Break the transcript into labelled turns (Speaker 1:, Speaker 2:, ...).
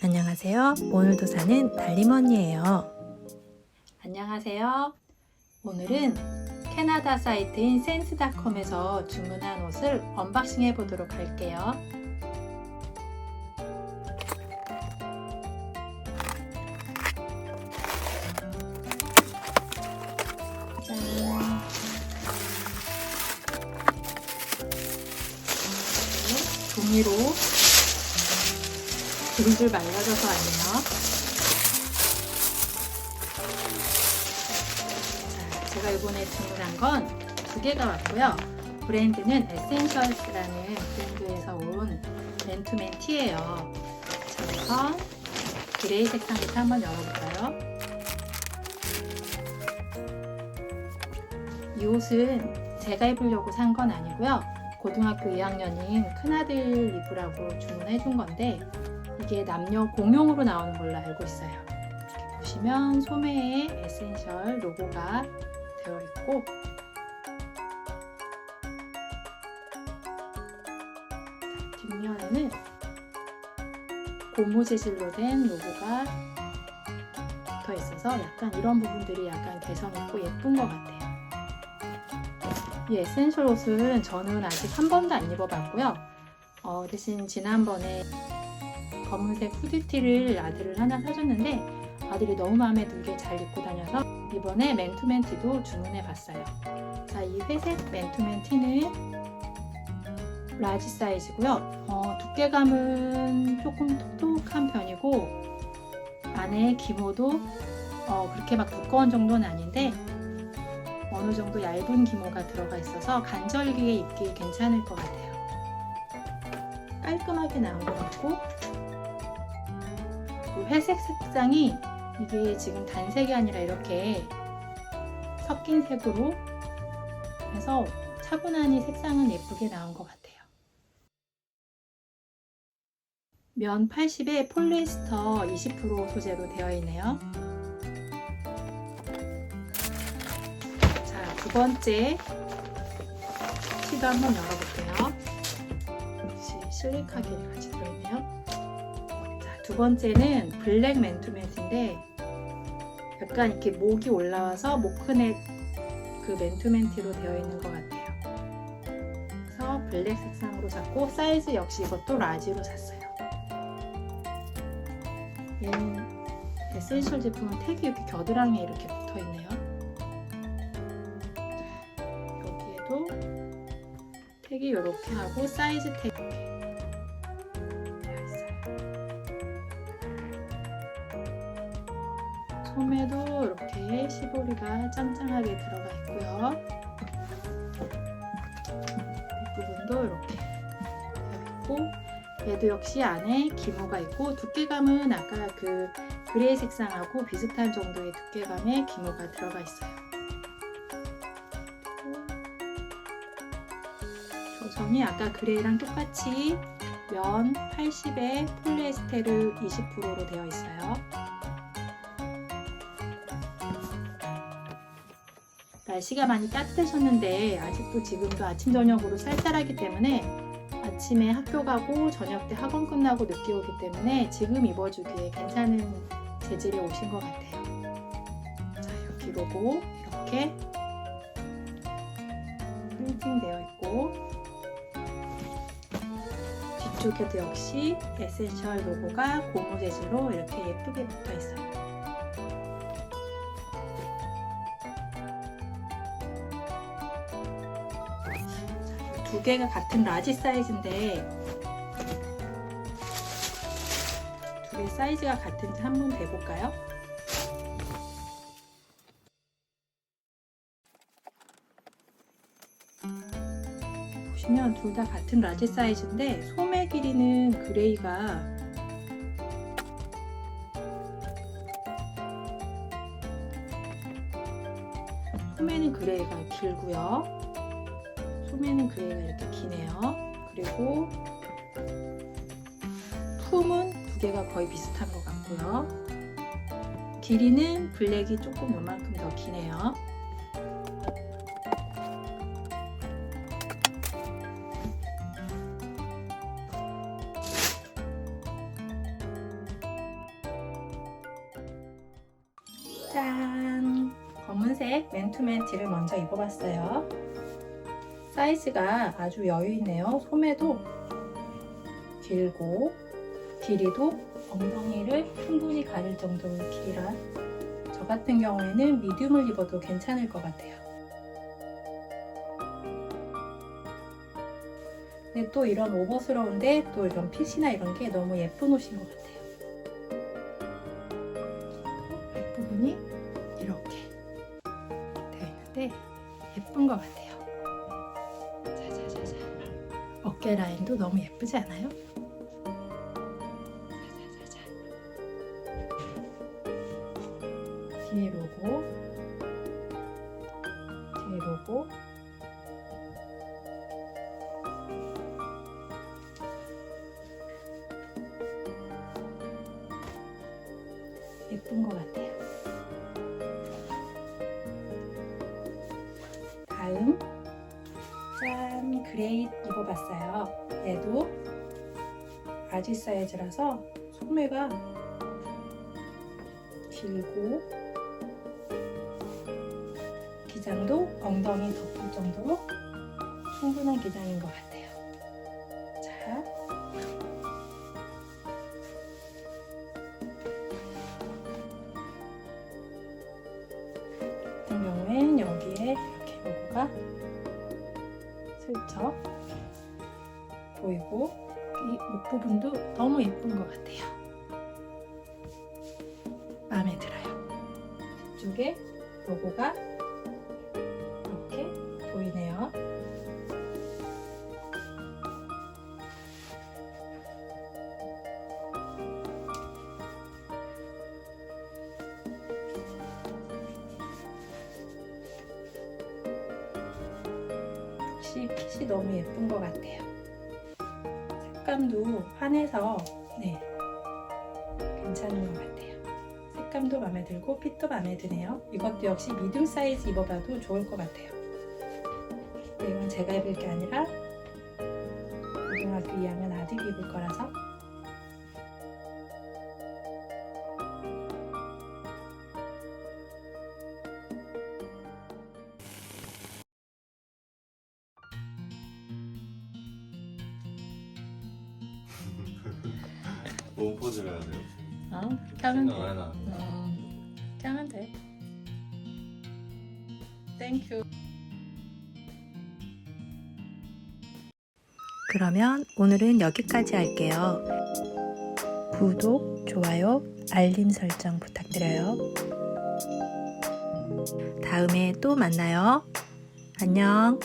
Speaker 1: 안녕하세요. 오늘도 사는 달림언니예요.
Speaker 2: 안녕하세요. 오늘은 캐나다 사이트인 센스닷컴에서 주문한 옷을 언박싱 해보도록 할게요. 종이로 줄줄 말라져서 왔네요. 자, 제가 이번에 주문한 건 두 개가 왔고요. 브랜드는 에센셜스라는 브랜드에서 온 맨투맨 티예요. 자, 우선 그레이 색상부터 한번 열어볼까요? 이 옷은 제가 입으려고 산 건 아니고요. 고등학교 2학년인 큰아들 입으라고 주문해 준 건데 이게 남녀 공용으로 나오는 걸로 알고 있어요. 이렇게 보시면 소매에 에센셜 로고가 되어 있고 뒷면에는 고무 재질로 된 로고가 붙어 있어서 약간 이런 부분들이 약간 개성 있고 예쁜 것 같아요. 이 에센셜 옷은 저는 아직 한 번도 안 입어봤고요. 어, 대신 지난번에 검은색 후드티를 아들을 하나 사줬는데 아들이 너무 마음에 들게 잘 입고 다녀서 이번에 맨투맨 티도 주문해 봤어요. 자, 이 회색 맨투맨 티는 라지 사이즈고요. 어, 두께감은 조금 톡톡한 편이고 안에 기모도 어, 그렇게 막 두꺼운 정도는 아닌데 어느 정도 얇은 기모가 들어가 있어서 간절기에 입기 괜찮을 것 같아요. 깔끔하게 나온 것 같고 그 회색 색상이 이게 지금 단색이 아니라 이렇게 섞인 색으로 해서 차분하니 색상은 예쁘게 나온 것 같아요. 면 80에 폴리에스터 20% 소재로 되어 있네요. 자, 두 번째 티도 한번 열어볼게요. 역시 실리카게 같이 들어있네요. 자, 두 번째는 블랙 맨투맨인데 약간 이렇게 목이 올라와서 목큰의 그 맨투맨티로 되어 있는 것 같아요. 그래서 블랙 색상으로 샀고 사이즈 역시 이것도 라지로 샀어요. 얘는 에센셜 제품은 택이 이렇게 겨드랑이에 이렇게 붙어 있네요. 여기에도 택이 이렇게 하고 사이즈 택 소매도 이렇게 시보리가 짱짱하게 들어가 있고요. 뒷부분도 이렇게 있고 얘도 역시 안에 기모가 있고 두께감은 아까 그 그레이 색상하고 비슷한 정도의 두께감의 기모가 들어가 있어요. 조성이 아까 그레이랑 똑같이 면 80에 폴리에스테르 20%로 되어 있어요. 날씨가 많이 따뜻해졌는데 아직도 지금도 아침 저녁으로 쌀쌀하기 때문에 아침에 학교 가고 저녁 때 학원 끝나고 늦게 오기 때문에 지금 입어주기에 괜찮은 재질의 옷인 것 같아요. 자 여기 로고 이렇게 프린팅 되어 있고 뒤쪽에도 역시 에센셜 로고가 고무 재질로 이렇게 예쁘게 붙어 있어요. 두 개가 같은 라지 사이즈인데 두 개 사이즈가 같은지 한번 대볼까요? 보시면 둘 다 같은 라지 사이즈인데 소매 길이는 그레이가 소매는 그레이가 길고요. 소매는 그레이가 이렇게 기네요. 그리고 품은 두 개가 거의 비슷한 것 같고요. 길이는 블랙이 조금 요만큼 더 기네요. 짠! 검은색 맨투맨 티를 먼저 입어봤어요. 사이즈가 아주 여유있네요. 소매도 길고 길이도 엉덩이를 충분히 가릴 정도의 길이라 저 같은 경우에는 미디움을 입어도 괜찮을 것 같아요. 근데 또 이런 오버스러운데 또 이런 핏이나 이런 게 너무 예쁜 옷인 것 같아요. 앞부분이 이렇게 되어 있는데 예쁜 것 같아요. 어깨 라인도 너무 예쁘지 않아요? 뒤에 로고, 뒤에 로고, 예쁜 것 같아요. 다음 짠 그레이 입어봤어요. 얘도 바지 사이즈라서 소매가 길고 기장도 엉덩이 덮을 정도로 충분한 기장인 것 같아요. 슬쩍 보이고 이 목 부분도 너무 예쁜 것 같아요. 마음에 들어요. 뒤쪽에 로고가 역시 핏이 너무 예쁜 것 같아요. 색감도 환해서 네 괜찮은 것 같아요. 색감도 마음에 들고 핏도 마음에 드네요. 이것도 역시 미디움 사이즈 입어봐도 좋을 것 같아요. 근데 이건 제가 입을 게 아니라 고등학교 2학년 아들이 입을 거라서
Speaker 3: 뭔 포즈를 해야 돼요?
Speaker 2: 어,
Speaker 3: 생각 안 해나?
Speaker 2: 음, 하면 돼. 땡큐.
Speaker 1: 그러면 오늘은 여기까지 할게요. 구독, 좋아요, 알림 설정 부탁드려요. 다음에 또 만나요. 안녕.